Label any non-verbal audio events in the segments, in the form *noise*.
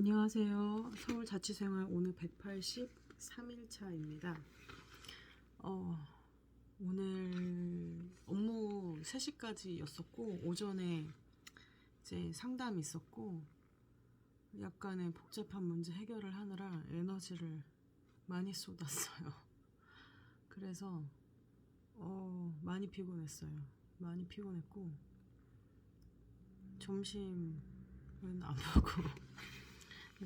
안녕하세요. 서울 자취생활 오늘 183일차입니다. 어, 오늘 업무 3시까지였었고, 오전에 이제 상담이 있었고, 약간의 복잡한 문제 해결을 하느라 에너지를 많이 쏟았어요. *laughs* 그래서, 어, 많이 피곤했어요. 많이 피곤했고, 점심은 안 먹고, *laughs*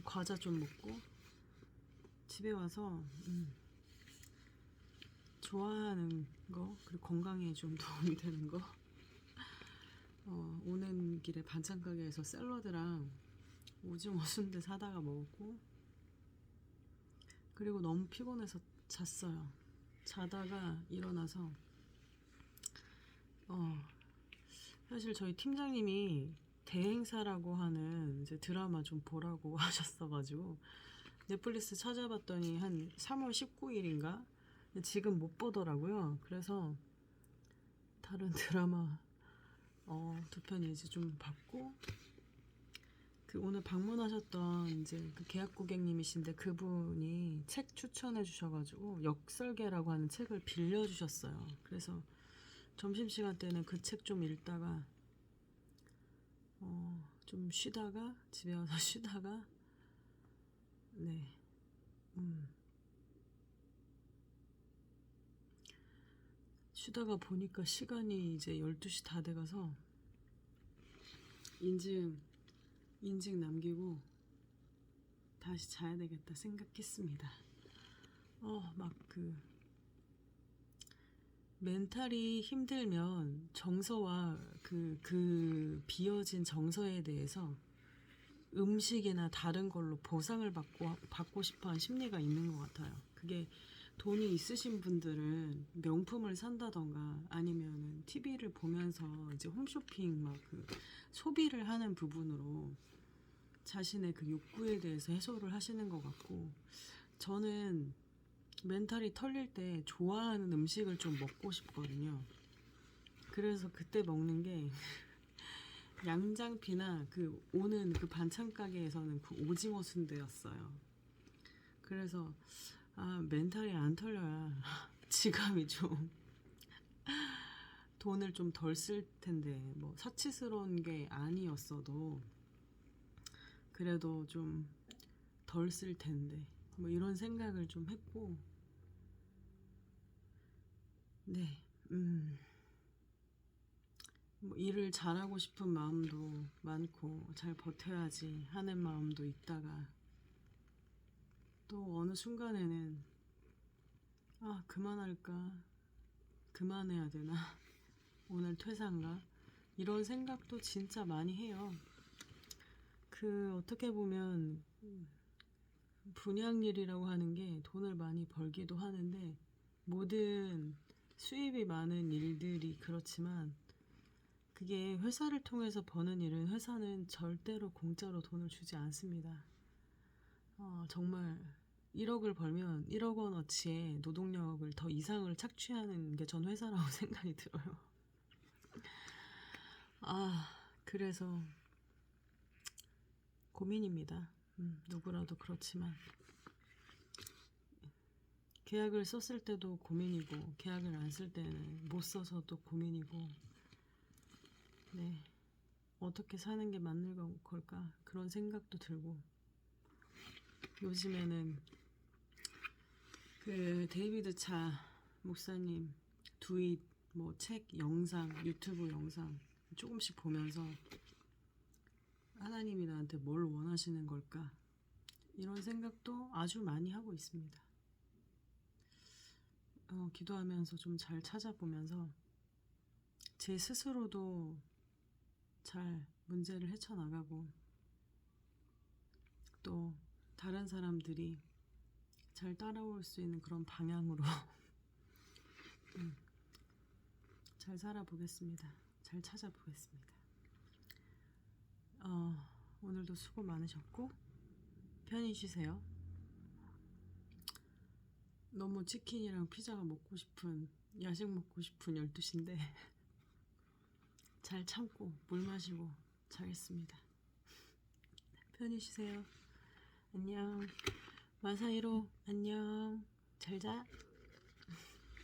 과자 좀 먹고 집에 와서 음, 좋아하는 거 그리고 건강에 좀 *laughs* 도움이 되는 거 어, 오는 길에 반찬 가게에서 샐러드랑 오징어 순대 사다가 먹었고 그리고 너무 피곤해서 잤어요. 자다가 일어나서 어 사실 저희 팀장님이 대행사라고 하는 이제 드라마 좀 보라고 *laughs* 하셨어가지고 넷플릭스 찾아봤더니 한 3월 19일인가 지금 못 보더라고요. 그래서 다른 *laughs* 드라마 어, 두 편 이제 좀 봤고 그 오늘 방문하셨던 이제 그 계약 고객님이신데 그분이 책 추천해 주셔가지고 역설계라고 하는 책을 빌려 주셨어요. 그래서 점심 시간 때는 그 책 좀 읽다가 어, 좀 쉬다가 집에 와서 *laughs* 쉬다가 네. 음. 쉬다가 보니까 시간이 이제 12시 다 돼가서 인증 인증 남기고 다시 자야 되겠다 생각했습니다. 어, 막 그 멘탈이 힘들면 정서와 그, 그 비어진 정서에 대해서 음식이나 다른 걸로 보상을 받고, 받고 싶어 한 심리가 있는 것 같아요. 그게 돈이 있으신 분들은 명품을 산다던가 아니면은 TV를 보면서 이제 홈쇼핑 막 그 소비를 하는 부분으로 자신의 그 욕구에 대해서 해소를 하시는 것 같고 저는 멘탈이 털릴 때 좋아하는 음식을 좀 먹고 싶거든요. 그래서 그때 먹는 게 *laughs* 양장피나 그 오는 그 반찬 가게에서는 그 오징어 순대였어요. 그래서 아 멘탈이 안 털려야 *laughs* 지갑이 좀 *laughs* 돈을 좀 덜 쓸 텐데 뭐 사치스러운 게 아니었어도 그래도 좀 덜 쓸 텐데 뭐 이런 생각을 좀 했고 네, 음, 뭐 일을 잘하고 싶은 마음도 많고 잘 버텨야지 하는 마음도 있다가 또 어느 순간에는 아 그만할까? 그만해야 되나? *laughs* 오늘 퇴사인가? 이런 생각도 진짜 많이 해요. 그 어떻게 보면 분양일이라고 하는 게 돈을 많이 벌기도 하는데 모든 수입이 많은 일들이 그렇지만 그게 회사를 통해서 버는 일은 회사는 절대로 공짜로 돈을 주지 않습니다. 어, 정말 1억을 벌면 1억 원어치의 노동력을 더 이상을 착취하는 게 전 회사라고 *laughs* 생각이 들어요. 아, 그래서 고민입니다. 음, 누구라도 그렇지만. 계약을 썼을 때도 고민이고, 계약을 안 쓸 때는 못 써서도 고민이고, 네. 어떻게 사는 게 맞는 건- 걸까? 그런 생각도 들고, 요즘에는 그 데이비드 차 목사님 두잇, 뭐 책, 영상, 유튜브 영상 조금씩 보면서 하나님이 나한테 뭘 원하시는 걸까? 이런 생각도 아주 많이 하고 있습니다. 어, 기도하면서 좀 잘 찾아보면서 제 스스로도 잘 문제를 헤쳐나가고 또 다른 사람들이 잘 따라올 수 있는 그런 방향으로 *laughs* 음, 잘 살아보겠습니다. 잘 찾아보겠습니다. 어, 오늘도 수고 많으셨고 편히 쉬세요. 너무 치킨이랑 피자가 먹고 싶은 야식 먹고 싶은 12시인데 *laughs* 잘 참고 물 마시고 자겠습니다. 편히 쉬세요. 안녕. 마사이로 안녕. 잘 자.